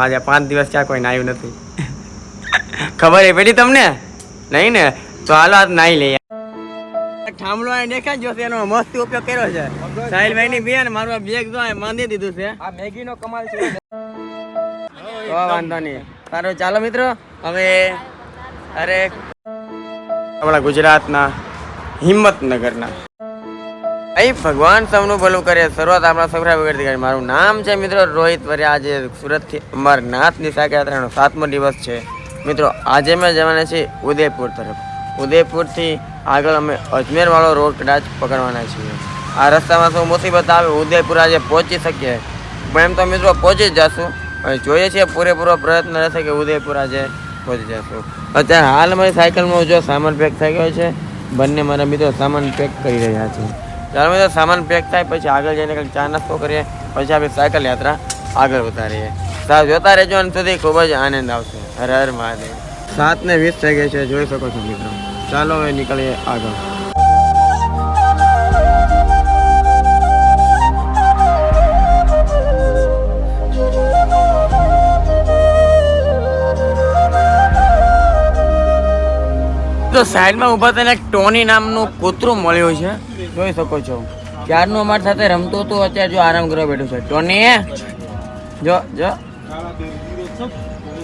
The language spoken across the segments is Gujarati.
આજે પાંચ દિવસ ક્યાં કોઈ નાયું નથી. ખબર એ પેલી તમને? નહીં ને? તો હાલો આજ નાઈ લઈએ. દેખાય જો એનો મસ્ત ઉપયોગ કર્યો છે. સાહિલભાઈ ની બેન મારું બેગ જો બાંધી દીધું છે. આ મેગી નો કમાલ છે. વાંધો નહીં. સારું ચાલો મિત્રો. હવે અરે આપણા ગુજરાતના હિંમતનગરના અહીં ભગવાન સૌનું ભલું કરે શરૂઆત આપણા સૌરાષ્ટ્ર વગરથી કરી મારું નામ છે મિત્રો રોહિત વર્યા આજે સુરતથી અમરનાથની સાયકલ સાતમો દિવસ છે. મિત્રો, આજે અમે જવાના છીએ ઉદયપુર તરફ. ઉદયપુરથી આગળ અમે અજમેરવાળો રોડ કદાચ પકડવાના છીએ. આ રસ્તામાં શું મુસીબત આવે, ઉદયપુર આજે પહોંચી શકીએ. પણ એમ તો મિત્રો પહોંચી જ જશું. જોઈએ છીએ પૂરેપૂરો પ્રયત્ન રહેશે કે ઉદયપુર આજે પહોંચી જશું. અત્યારે હાલ મારી સાયકલમાં જો સામાન પેક થઈ ગયો છે. બંને મારા મિત્રો સામાન પેક કરી રહ્યા છે. ચાલો બધા સામાન પેક થાય, પછી આગળ જઈને કંઈક ચા નાસ્તો કરીએ, પછી આપણે સાયકલ યાત્રા આગળ વધારીએ. સાહેબ, જોતા રહેજો અને સુધી ખૂબ જ આનંદ આવશે. હર હર મહાદેવ. સાત ને વીસ થઈ ગઈ છે, જોઈ શકો છો મિત્રો. ચાલો હવે નીકળીએ આગળ. તો સાઈડમાં ઊભા થઈને ટોની નામનું કૂતરું મળ્યું છે. જોઈ શકો છો. ક્યારનું અમારી સાથે રમતું હતું અત્યારે જો આરામ કરવા બેઠું છે. ટોની, જો જો.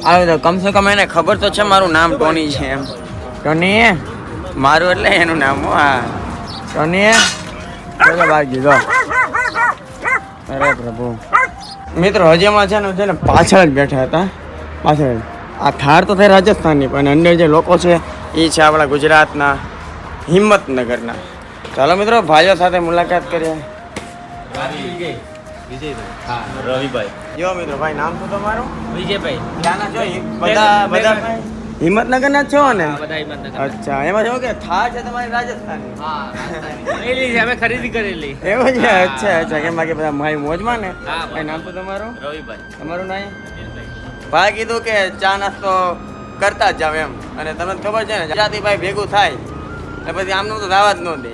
આવે તો કમસે કમ એને ખબર તો છે મારું નામ ટોની છે એમ. ટોની, મારું એટલે એનું નામ, હો ટોની ચલો બાકી, જો. અરે પ્રભુ. મિત્રો હજીમાં છે ને છે ને, પાછળ જ બેઠા હતા. પાછળ. આ થાર તો થઈ રાજસ્થાનની, પણ અંદર જે લોકો છે એ છે આપણા ગુજરાતના હિંમતનગરના. ચાલો મિત્રો ભાઈઓ સાથે મુલાકાત કરીએ. રવિભાઈ. જો મિત્રો ભાઈ નામ શું તમારું? વિજયભાઈ. ત્યાંના જો બધા બધા હિંમતનગરના જ છો ને? અચ્છા એમાં જો કે થા છે તમારી રાજસ્થાન હા અમે ખરીદી કરેલી. એવું છે? અચ્છા અચ્છા કેમ બાકી બધા મારી મોજમાં ને? ભાઈ નામ શું તમારું? રવિભાઈ. તમારું નામ? ભાઈ કીધું કે ચા નાસ્તો કરતા જ જાવ એમ. અને તમને ખબર છે ને ગુજરાતી ભાઈ ભેગું થાય એટલે પછી આમનું તો દાવા જ ન દે.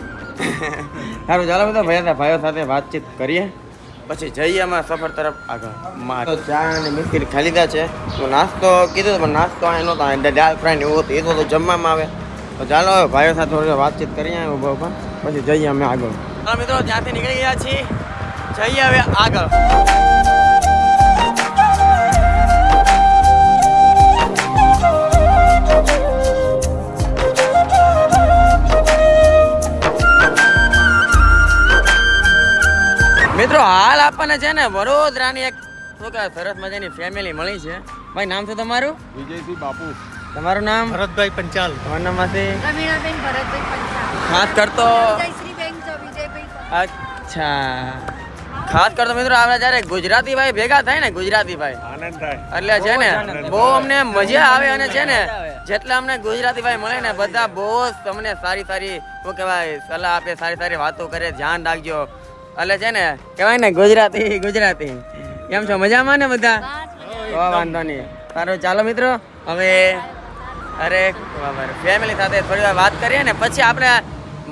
સારું ચાલો બધા ભાઈ ભાઈઓ સાથે વાતચીત કરીએ. પછી જઈએ અમારા સફર તરફ આગળ. તો ચા અને બિસ્કિટ ખાઈ લીધા છે. તો નાસ્તો કીધું પણ નાસ્તો અહીં નહોતો અહીં દાળ ફ્રાય ને એવું હતું એ તો જમવામાં આવે. તો ચાલો હવે ભાઈઓ સાથે થોડી વાતચીત કરીએ ઊભો ઊભા પછી જઈએ અમે આગળ. મિત્રો ત્યાંથી નીકળી ગયા છીએ. જઈએ હવે આગળ. છે ને વડોદરાની એક શું કહેવાય સરસ મજાની ફેમિલી મળી છે. ભાઈ નામ શું તમારું? વિજયસિંહ બાપુ. તમારું નામ? ભરતભાઈ પંચાલ. તમારું નામ માસી રમીણાબેન ભરતભાઈ પંચાલ. ખાસ કરતો જયશ્રીબેન છે વિજયભાઈ અચ્છા. ખાસ કરતો મિત્રો આપણે જ્યારે ગુજરાતી ભાઈ ભેગા થાય ને ગુજરાતી ભાઈ આનંદ થાય. એટલે છે ને બહુ અમને મજા આવે અને છે ને જેટલા અમને ગુજરાતી ભાઈ મળે ને બધા બહુ તમને સારી સારી શું કહેવાય સલાહ આપે સારી સારી વાતો કરે ધ્યાન રાખજો. એટલે છે ને કહેવાય ને ગુજરાતી ગુજરાતી. કેમ છો? મજામાં ને બધા? તો વાંધો નહીં. સારું ચાલો મિત્રો. હવે અરે ફેમિલી સાથે થોડી વાર વાત કરીએ ને પછી આપણે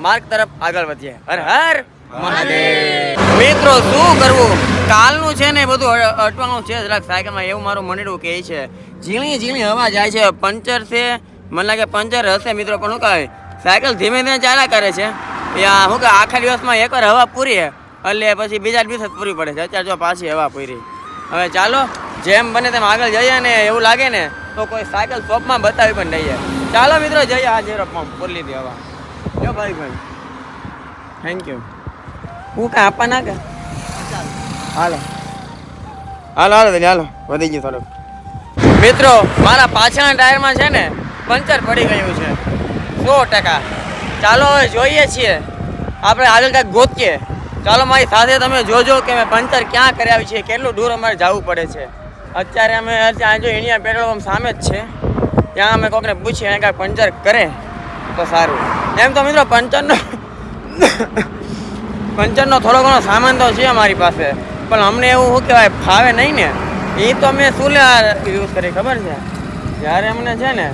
માર્ગ તરફ આગળ વધીએ. હર હર મહાદેવ. મિત્રો શું કરવું? કાલનું છે ને બધું અટવાનું છે જરાક સાયકલમાં એવું મારું મનડું કહે છે ઝીણી ઝીણી હવા જાય છે. પંચર છે. મને લાગે પંચર હશે મિત્રો પણ શું કહે સાયકલ ધીમે ધીમે ચાલ્યા કરે છે. યા શું કહે આખા દિવસમાં એકવાર હવા પૂરી એટલે પછી બીજા દિવસ પૂરી પડે છે. અત્યારે જો પાછી હવા પૂરી હવે ચાલો, જેમ બને તેમ આગળ જઈએ ને એવું લાગે ને, તો કોઈ સાયકલ શોપમાં બતાવી પણ નહીં ચાલો મિત્રો, જઈએ આ ઝીરો પંપ પૂરી લીધી હવા. જો ભાઈ ભાઈ. થેન્ક યુ હું કાંઈ આપવા ના કે? હાલો. હાલો હાલો હાલો. વધી ગયું થોડુંક. મિત્રો, મારા પાછળના ટાયરમાં છે ને, પંચર પડી ગયું છે. સો ટકા. ચાલો, હવે જોઈએ છીએ. આપણે આગળ કાંઈક ગોતીએ. ચાલો મારી સાથે તમે જોજો કે મેં પંચર ક્યાં કરાવી છે કેટલું દૂર અમારે જવું પડે છે. અત્યારે અમે ત્યાં જો ઇન્ડિયા પેટ્રોલ પંપ સામે જ છે. ત્યાં અમે કોકને પૂછીએ, એને કાંઈ પંચર કરે? તો સારું. એમ તો મિત્રો પંચરનો પંચરનો થોડો ઘણો સામાન તો છે અમારી પાસે. પણ અમને એવું શું કહેવાય, ફાવે નહીં ને. એ તો અમે શું યુઝ કરી, ખબર છે? જ્યારે અમને છે ને,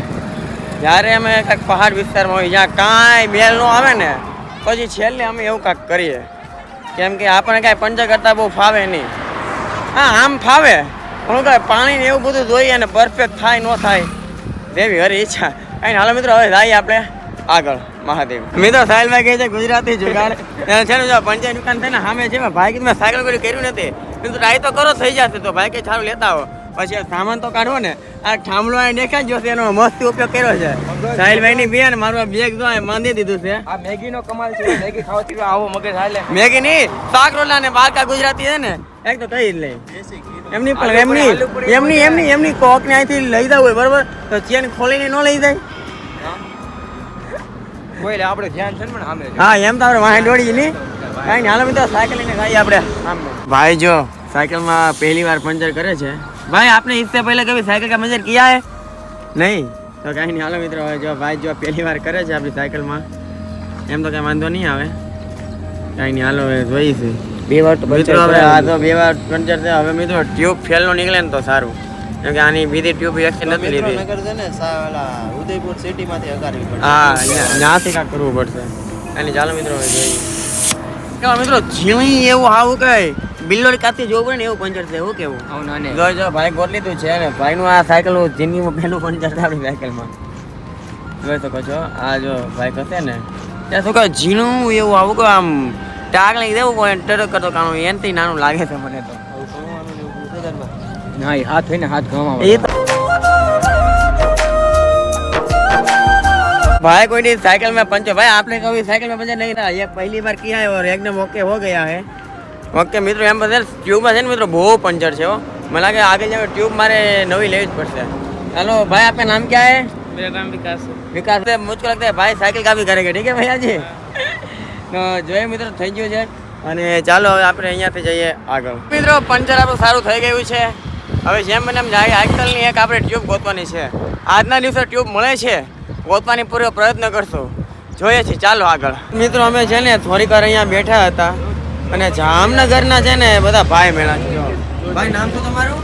જ્યારે અમે કાંઈક પહાડ વિસ્તારમાં હોય જ્યાં કાંઈ બેલ ન આવે ને, પછી છેલ્લે અમે એવું કાંઈક કરીએ. કેમ કે આપણને કાંઈ પંચ કરતાં બહુ ફાવે નહીં. હા, આમ ફાવે. પણ કાંઈ પાણી ને એવું બધું જોઈએ અને પરફેક્ટ થાય, ન થાય દેવી હરી ઈચ્છા. અહીં હાલો મિત્રો, હવે જઈએ આપણે આગળ, મહાદેવ. મિત્રો સાહેલભાઈ કહે છે, ગુજરાતી જુગાડ. છે ને પંચાયત દુકાન છે ને, સામે છે ભાઈ કીધું સાયકલ કર્યું નથી. મિત્રો ટ્રાય તો કરો, થઈ જશે. તો ભાઈ કે સારું, લેતા આવો. પછી સામાન તો કાઢવો ને આ થાંભલો અહીં દેખાય જો જોશે એનો મસ્ત ઉપયોગ કર્યો છે. સાહિલભાઈ ની બેન મારું બેગ જો બાંધી દીધું છે. આ મેગી નો કમાલ છે મેગી ખાવાથી આવો મગજ હાલે. મેગી ની શાક રોટલા ને બારકા ગુજરાતી છે ને એક તો કઈ જ લઈ. એમની પણ એમની એમની એમની એમની કોક ને અહીંથી લઈ જાવ હોય બરોબર? તો ચેન ખોલીને ન લઈ જાય. કોઈ આપણે ધ્યાન છે ને પણ સામે હા એમ તો આપણે વાહન દોડી નહીં. કાંઈ નહીં હાલો મિત્રો સાયકલ લઈને જઈએ આપણે. ભાઈ જો સાયકલમાં પહેલી વાર પંચર કરે છે. ભાઈ આપને इससे पहले कभी साइकिल का पंचर किया है नहीं તો કાંઈ નહીં હાલો મિત્રો હવે જો ભાઈ જો પહેલી વાર કરે છે આપણી સાયકલમાં એમ તો કાંઈ વાંધો નહીં આવે કાંઈ નહીં હાલો હવે જોઈશું બે વાર તો મિત્રો હવે આ તો બે વાર પંચર છે હવે મિત્રો ટ્યુબ ફેલ નો નીકળે ને તો સારું કેમ કે આની બીજી ટ્યુબ એક્શન નથી લીધી નગર છે ને સા- ઓલા ઉદયપુર સિટી માંથી હકારવી પડે હા ત્યાંથી કાંઈક કરવું પડશે અને ચાલો મિત્રો હવે જોઈએ કેવા મિત્રો ઝીણી એવું આવું કઈ બિલ્લોડી કાથી જોવું પડે ને એવું પંચર છે એવું કેવું આવું નાને જો જો ભાઈ ગોતલી તું છે ને ભાઈનું આ સાયકલ જિંદગીમાં પહેલું પંચર છે આપણી સાયકલમાં જોઈ શકો છો આ જો ભાઈ કશે ને ત્યાં શું કહે ઝીણું એવું આવું કે આમ ટાક લઈ દેવું પણ ટરક કરતો કાણું એનથી નાનું લાગે છે મને તો આવું સોનવાનું ને એવું બધું બજારમાં. ના એ હાથ હોય ને હાથ ઘવામાં ये तो भाई कोई नहीं साइकिल में पंचर भाई आपने कभी साइकिल में पंचर नहीं था ये पहली बार किया है और एकदम ओके हो गया है ઓકે મિત્રો એમ બધા ટ્યુબમાં છે ને મિત્રો બહુ પંચર છે હો મને લાગે આગળ જઈને ટ્યુબ મારે નવી લેવી જ પડશે हेलो भाई आपका नाम क्या है मेरा नाम विकास है विकास से मुझको लगता है भाई साइकिल का भी करेगा ठीक है भैया जी તો જોઈએ મિત્રો થઈ ગયું છે અને ચાલો હવે આપણે અહીંયાથી જઈએ આગળ મિત્રો પંચર આપણું સારું થઈ ગયું છે હવે જેમ બને એમ જાય આજકાલની એક આપણે ટ્યુબ ગોતવાની છે આજના દિવસે ટ્યુબ મળે છે ગોતવાની પૂરો પ્રયત્ન કરશું જોઈએ છીએ ચાલો આગળ મિત્રો અમે છે ને થોડીક વાર અહીંયા બેઠા હતા અને જામનગરના છે ને બધા ભાઈ મેળા છે. ભાઈ નામ શું તમારું?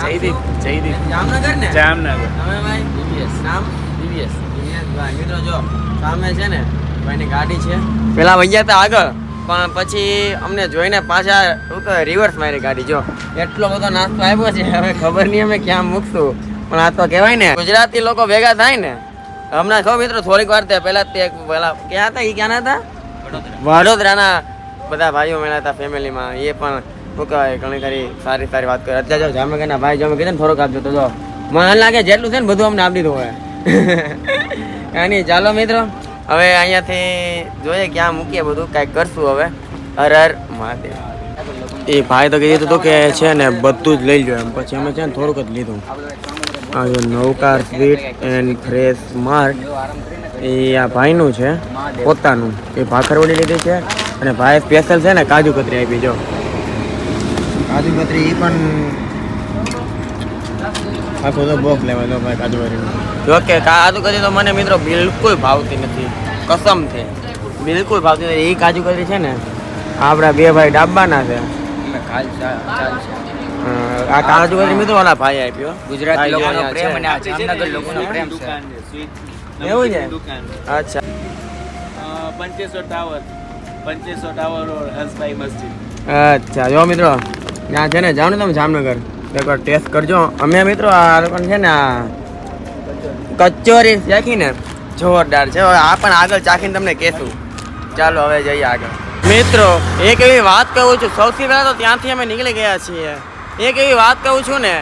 જયદીપ જયદીપ. જામનગર ને? જામનગર. તમે ભાઈ દિવ્યેશ. નામ? દિવ્યેશ ભાઈ. મિત્રો જો સામે છે ને ભાઈની ગાડી છે. પેલા વૈયા હતા આગળ. પણ પછી અમને જોઈને પાછા રિવર્સ મારી ગાડી જો. એટલો બધો નાસ્તો આવ્યો છે હવે ખબર નહીં અમે ક્યાં મૂકશું. પણ આ તો કહેવાય ને ગુજરાતી લોકો ભેગા થાય ને હમણાં ખબર મિત્રો થોડીક વાર તે પહેલા તે પેલા ક્યાં હતા? એ ક્યાં હતા? વડોદરાના બધા ભાઈઓ મળ્યા હતા ફેમિલીમાં. એ પણ શું કહેવાય, ઘણી ખરી સારી સારી વાત કરી. અત્યારે જો જામનગરના ભાઈ, જો કીધું ને થોડોક આપજો, તો જો. મને લાગે જેટલું છે ને બધું અમને આપી દીધું હોય કાંઈ ચાલો મિત્રો. હવે અહીંયાથી જોઈએ ક્યાં મૂકીએ બધું કાંઈક કરશું હવે. હર હર મહાદેવ. એ ભાઈ તો કીધું હતું કે છે ને, બધું જ લઈ લો એમ. પછી અમે છે ને થોડુંક જ લીધું. આ જો Navkar sweet and fresh mart. એ આ ભાઈનું છે, પોતાનું. એ ભાખરવડી લીધી છે. અને ભાઈ સ્પેશિયલ છે ને કાજુ કતરી આપી જો. કાજુ કતરી એ પણ આખો તો બોક્સ લેવાય લો ભાઈ કાજુ કતરી જો કે કાજુ કતરી તો મને મિત્રો બિલકુલ ભાવતી નથી. કસમ છે. બિલકુલ ભાવતી નથી. એ કાજુ કતરી છે ને આપણા બે ભાઈ ડાબાના છે. આ કાજુ કતરી મિત્રો ના ભાઈ આપ્યો ગુજરાતી લોકોનો પ્રેમ છે. અને આ જામનગર લોકોનો પ્રેમ છે. એવું છે? અચ્છા. પંચેશ્વર ટાવર. અચ્છા, જો મિત્રો, ત્યાં છે ને, જાઓ ને તમે જામનગર. એકવાર ટેસ્ટ કરજો. અમે મિત્રો આ પણ છે ને, આ કચોરી ચાખીને જોરદાર છે. આ પણ આગળ ચાખીને તમને કહેશું. ચાલો, હવે જઈએ આગળ. મિત્રો, એક એવી વાત કહું છું. સૌથી પહેલાં તો ત્યાંથી અમે નીકળી ગયા છીએ. એક એવી વાત કહું છું ને,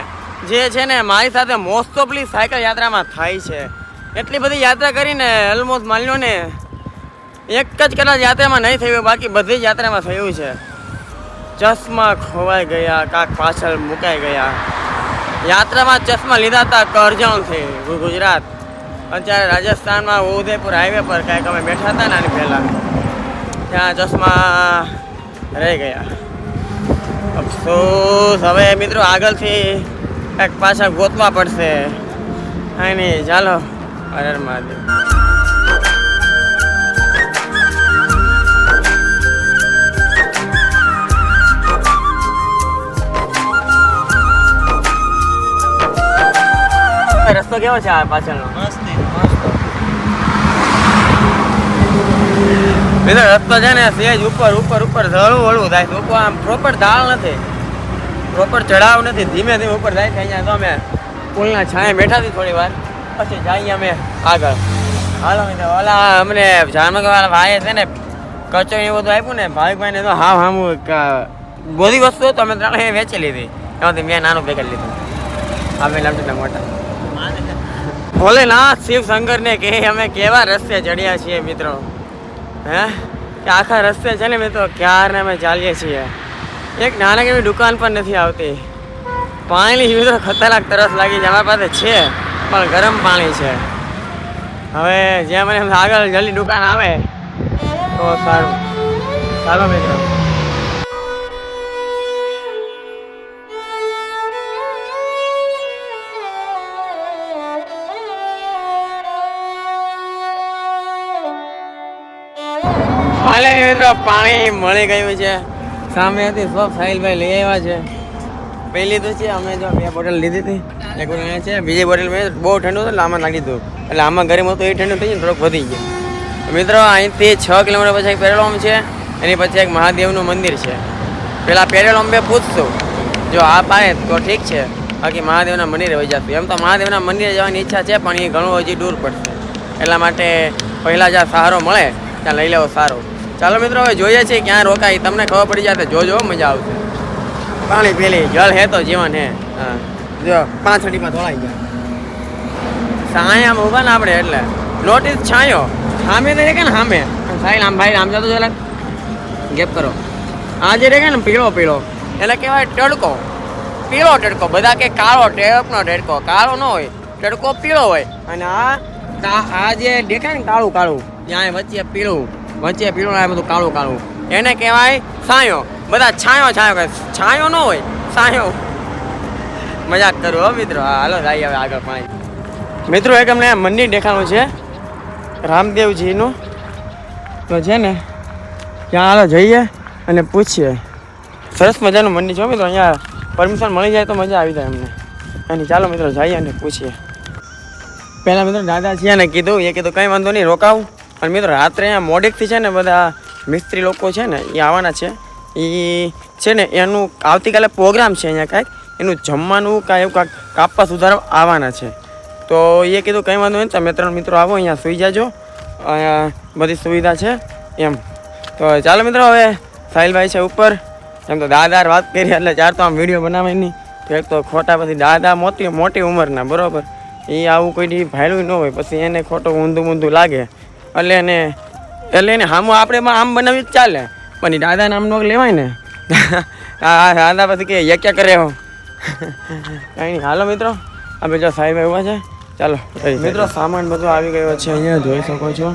જે છે ને, મારી સાથે મોસ્ટ ઓફલી સાયકલ યાત્રામાં થાય છે. એટલી બધી યાત્રા કરીને ઓલમોસ્ટ માની લો ને એક જ કદાચ યાત્રામાં નહીં થયું, બાકી બધી યાત્રામાં થયું છે. ચશ્મા ખોવાઈ ગયા, કાંક પાછળ મુકાઈ ગયા. યાત્રામાં ચશ્મા લીધા હતા કરજણથી ગુજરાત. અત્યારે રાજસ્થાનમાં ઉદયપુર હાઈવે પર કાંઈક અમે બેઠા હતા નાની પહેલાં. ત્યાં ચશ્મા રહી ગયા. અફસોસ, હવે મિત્રો આગળથી કાંઈક પાછા ગોતવા પડશે. હા નહીં ચાલો અરે હર મહાદેવ રસ્તો કેવો છે આ પાછળનો? મસ્ત મિત્રો રસ્તો છે ને સેજ ઉપર ઉપર ઉપર હળવું વળું થાય લોકો આમ પ્રોપર ઢાળ નથી. પ્રોપર ચડાવ નથી. ધીમે ધીમે ઉપર જાય છે અહીંયા તો અમે પુલના છાંયે બેઠા હતી થોડી વાર. પછી જઈએ અમે આગળ. હાલો મિત્રો ઓલા અમને જામનગરવાળા ભાઈએ છે ને કચો એ બધું આપ્યું ને ભાવિકભાઈને તો હા હા હું બધી વસ્તુ તો અમે ત્રણે વેચી લીધી. એમાંથી મેં નાનું પેકેટ લીધું. અમે લમટીના મોટા. ભોલેનાથ શિવ કહે અમે કેવા રસ્તે ચડ્યા છીએ મિત્રો? હે? કે આખા રસ્તે છે ને મિત્રો, ક્યારને અમે ચાલીએ છીએ? એક નાનક એવી દુકાન પણ નથી આવતી. પાણીની મિત્રો ખતરનાક તરસ લાગી છે, અમારી પાસે છે, પણ ગરમ પાણી છે. હવે જ્યાં મને આગળ જલ્દી દુકાન આવે, તો સારું. ચાલો મિત્રો. પાણી મળી ગયું છે. સામે હતી શોપ સાહિલભાઈ લઈ આવ્યા છે. પહેલી તો છે, અમે જો બે બોટલ લીધી હતી. એક બોટલ છે, બીજી બોટલ મેં બહુ ઠંડુ હતું એટલે આમાં નાખી દીધું. એટલે આમાં ગરમ હતું, એ ઠંડુ થઈ ગયું, થોડુંક વધી ગયું. મિત્રો, અહીંથી છ કિલોમીટર પછી એક પેરેલોમ છે, એની પછી એક મહાદેવનું મંદિર છે. પેલા પેરેલોમ બે પૂછશું. જો આ પાડે તો ઠીક છે, બાકી મહાદેવના મંદિરે વહી જશું. એમ તો મહાદેવના મંદિરે જવાની ઈચ્છા છે, પણ એ ઘણું હજી દૂર પડશે. એટલા માટે પહેલાં જ્યાં સહારો મળે, ત્યાં લઈ લેવો સારો. ચાલો મિત્રો, હવે જોઈએ છીએ ક્યાં રોકાય. તમને ખબર પડી જાય જોજો, મજા આવશે. પાણી પેલી, જળ હે તો જીવન હે. જો, પાંચ અડીમાં ધોળાઈ ગયા. સાયામાં ઊભા ને આપણે એટલે. નોટિસ છાંયો. સામે તો દેખે ને સામે સાહેબ આમ ભાઈ, આમ જતો જરા ગેપ કરો. આ જે દેખે ને પીળો પીળો. એટલે કહેવાય ટડકો. પીળો ટડકો. બધા કે કાળો ટેપનો ટડકો. કાળો ન હોય. ટડકો પીળો હોય. અને આ આ જે દેખાય ને કાળું કાળું. ત્યાં વચ્ચે પીળું. વચ્ચે પીળો આવે બધું કાળું કાળું. એને કહેવાય છાંયો. બધા છાંયો છાંયો કહે. છાંયો ન હોય, છાંયો. મજાક કરું હો મિત્રો. હા, હાલો જાય હવે આગળ પાણી. મિત્રો, એક અમને મંદિર દેખાણું છે. રામદેવજીનું. તો છે ને, ત્યાં હાલો જઈએ અને પૂછીએ. સરસ મજાનું મંદિર છે મિત્રો. અહીંયા પરમિશન મળી જાય તો મજા આવી જાય અમને. અને ચાલો મિત્રો, જઈએ અને પૂછીએ. પહેલાં મિત્રો, દાદા છે ને કીધું, એ કીધું, કંઈ વાંધો નહીં, રોકાવું. અને મિત્રો, રાત્રે અહીંયા મોડેકથી છે ને બધા મિસ્ત્રી લોકો છે ને એ આવવાના છે. એ છે ને, એનું આવતીકાલે પ્રોગ્રામ છે અહીંયા કાંઈક. એનું જમવાનું કાંઈ એવું કાંઈક કાપવા સુધારવા આવવાના છે. તો એ કીધું, કંઈ વાંધો નહીં, તમે ત્રણ મિત્રો આવો, અહીંયા સુઈ જાજો. અહીંયા બધી સુવિધા છે. એમ. તો ચાલો મિત્રો, હવે સાહિલભાઈ છે ઉપર. એમ તો દાદાર વાત કરી, એટલે ચાર તો આમ વીડિયો બનાવે નહીં. એક તો ખોટા પછી દાદા મોટી મોટી ઉંમરના, બરાબર. એ આવું કોઈ ભાયલું ન હોય, પછી એને ખોટું ઊંધું ઊંધું લાગે. એટલે એને એટલે એને આમ આપણે આમ બનાવી જ ચાલે? પણ એ દાદા નામ નો લેવાય ને. આ દાદા પછી કે યક્યા કરે હો કંઈ નહીં. હાલો મિત્રો અમે જો સાહેબ એવા છે. ચાલો મિત્રો સામાન બધો આવી ગયો છે અહીંયા જોઈ શકો છો.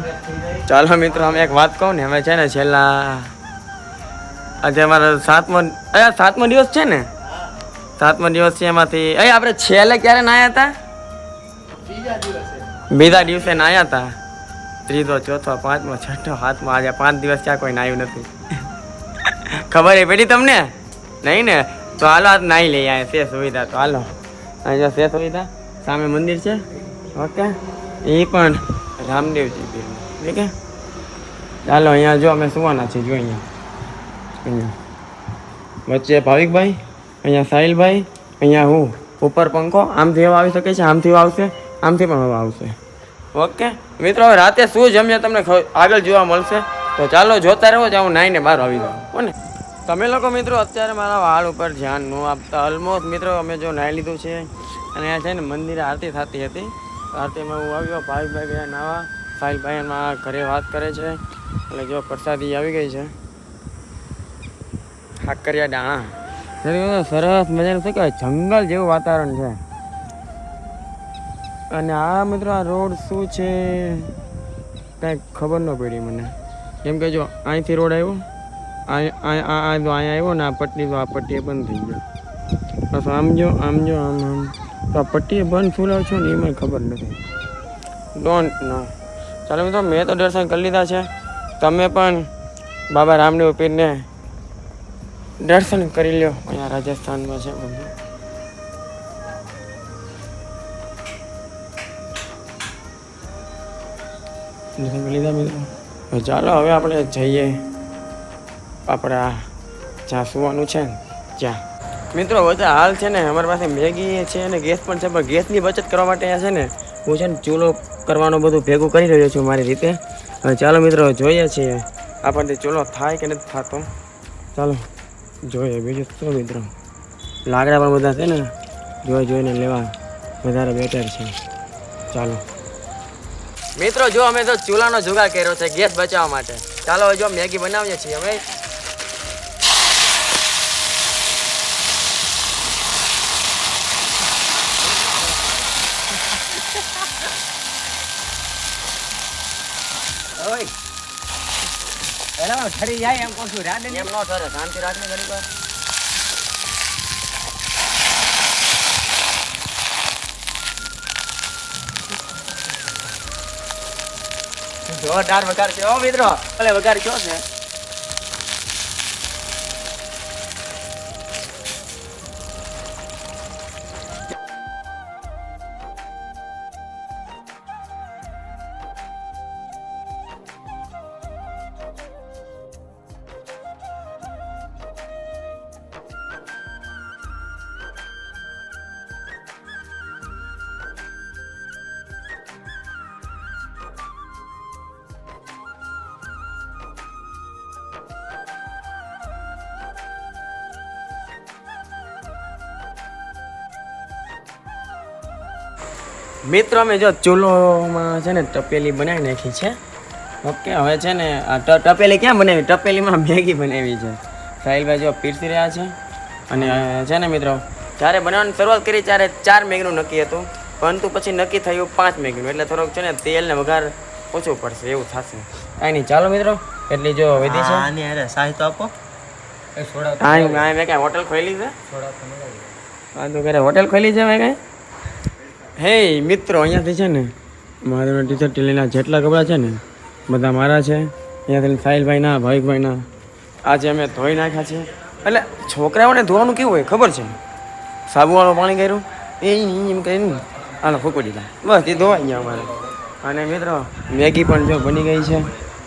ચાલો મિત્રો અમે એક વાત કહું ને અમે છે ને છેલ્લા આજે અમારો સાતમો અહીંયા સાતમો દિવસ છે ને? સાતમો દિવસ છે એમાંથી. અહીં આપણે છેલ્લે ક્યારે નાયા હતા? બીજા દિવસે નાયા હતા. ત્રીજો, ચોથો, પાંચમો, છઠ્ઠો, સાતમો, આજે પાંચ દિવસ ક્યાં કોઈ નાયું નથી. ખબર એ પડી તમને? નહીં ને? તો હાલો, આજ નાહી લઈએ, અહીંયા છે સુવિધા, તો હાલો. અહીંયા છે સુવિધા, સામે મંદિર છે. ઓકે. એ પણ રામદેવજી પીર. ઠીક છે ચાલો અહીંયા જો અમે સુવાના છીએ, જો અહીંયા. અહીંયા. વચ્ચે ભાવિકભાઈ, અહીંયા સાહિલભાઈ, અહીંયા હું. ઉપર પંખો, આમથી હવા આવી શકે છે, આમથી આવશે, આમથી પણ હવા આવશે. ઓકે? મિત્રો રાતે શું જમ્યા તમને આગળ જોવા મળશે. તો ચાલો, જોતા રહો જ. હું નાઈને બહાર આવી જાઉં હો ને? તમે લોકો મિત્રો, અત્યારે મારા વાળ ઉપર ધ્યાન ન આપતા. ઓલમોસ્ટ મિત્રો, અમે જો નાહી લીધું છે, અને આ છે ને મંદિરે આરતી થતી હતી. આરતીમાં હું આવ્યો ભાઈભાઈ ગયા નાવા. ભાઈભાઈ એમાં ઘરે વાત કરે છે. એટલે જો પ્રસાદી આવી ગઈ છે. ખાકરિયા દાણા. સરસ મજાનું શું કહેવાય? જંગલ જેવું વાતાવરણ છે. અને આ મિત્રો, આ રોડ શું છે? કાંઈ ખબર ન પડી મને. કેમ કે જો, અહીંથી રોડ આવ્યો, આ- જો અહીંયા આવ્યો ને, આ પટ્ટી તો આ પટ્ટી બંધ થઈ ગયો. બસ આમ જો આમ જો, આમ આમ. તો આ પટ્ટી બંધ ફૂલાવ છો ને એ મને ખબર નથી. ડોન્ટ નો ચાલો મિત્રો, મેં તો દર્શન કરી લીધા છે. તમે પણ બાબા રામદેવ પીરને દર્શન કરી લ્યો. અહીંયા રાજસ્થાનમાં છે બધું. દર્શન ચાલો હવે આપણે જઈએ. આપણા જ્યાં સુવાનું છે ત્યાં મિત્રો બધા હાલ છે ને અમારી પાસે મેગી છે અને ગેસ પણ છે, પણ ગેસની બચત કરવા માટે છે ને હું છે ને ચૂલો કરવાનું બધું ભેગું કરી રહ્યો છું મારી રીતે. ચાલો મિત્રો, જોઈએ છીએ આપણને ચૂલો થાય કે નથી થતો. ચાલો, જોઈએ બીજું શું મિત્રો. લાકડા પણ બધા છે ને, જોઈ જોઈને લેવા વધારે બેટર છે. ચાલો. મિત્રો જો અમે તો ચૂલાનો જુગાડ કર્યો છે ગેસ બચાવવા માટે. ચાલો હવે જો મેગી બનાવીએ છીએ અમે ઠરી જાય એમ છું. રાડે એમ ન ઠરે શાંતિ રાખને ઘણી વાર. જોરદાર વઘાર છે ઓ મિત્રો. ભલે વઘાર કયો છે. મિત્રો અમે જો ચૂલોમાં છે ને તપેલી બનાવી નાખી છે. ઓકે હવે છે ને આ તપેલી ક્યાં બનાવી? તપેલીમાં મેગી બનાવી છે. સાહિલભાઈ જો પીરસી રહ્યા છે. અને છે ને મિત્રો જ્યારે બનાવવાની શરૂઆત કરી ત્યારે ચાર મેગીનું નક્કી હતું. પરંતુ પછી નક્કી થયું પાંચ મેગીનું. એટલે થોડોક છે ને તેલ ને વઘાર ઓછું પડશે એવું થશે. કાંઈ નહીં ચાલો મિત્રો એટલી જો વધી છે. આની અરે સાહી તો આપો હા મેં મેં કાંઈ હોટલ ખોલી છે? વાંધો કરે હોટલ ખોલી છે મેં કાંઈ? હે મિત્રો, અહીંયાથી છે ને, મારા ટી શર્ટ લીના જેટલા કપડાં છે ને, બધા મારા છે. અહીંયાથી સાહિલભાઈના, ભાવિકભાઈના, આજે અમે ધોઈ નાખ્યા છે. એટલે છોકરાઓને ધોવાનું કેવું હોય, ખબર છે? સાબુવાળું પાણી કર્યું, એ એમ કરીને આનો ફૂંકી દીધા. બસ, એ ધોવાઈ ગયા અમારે. અને મિત્રો, મેગી પણ જો બની ગઈ છે.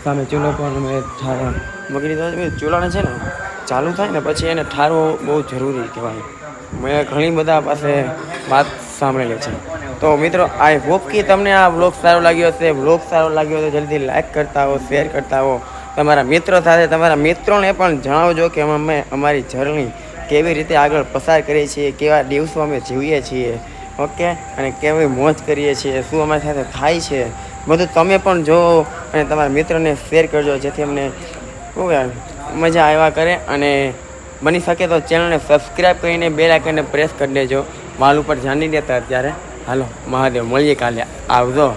સામે ચૂલો પણ અમે મૂકી દીધો ચૂલાને છે ને, ચાલુ થાય ને પછી એને ઠારવો બહુ જરૂરી કહેવાય. મેં ઘણી બધા પાસે વાત સાંભળેલી છે. તો મિત્રો આઈ હોપ કે તમને આ વ્લોગ સારો લાગ્યો હશે. વ્લોગ સારો લાગ્યો તો જલ્દી લાઈક કરતા હો શેર કરતા હો. તમારા મિત્રો સાથે, તમારા મિત્રોને પણ જણાવજો કે અમે અમારી જર્ની કેવી રીતે આગળ પસાર કરીએ છીએ, કેવા દિવસો અમે જીવીએ છીએ. ઓકે અને કેવી મોજ કરીએ છીએ, શું અમારી સાથે થાય છે. બધું તમે પણ જો અને તમારા મિત્રોને શેર કરજો, જેથી અમને શું મજા આવ્યા કરે અને બની શકે તો ચેનલને સબસ્ક્રાઈબ કરીને બે લાઇકનને પ્રેસ કરી દેજો. માલ ઉપર જાણી દેતા અત્યારે. હાલો, મહાદેવ, મળીએ કાલે. આવજો.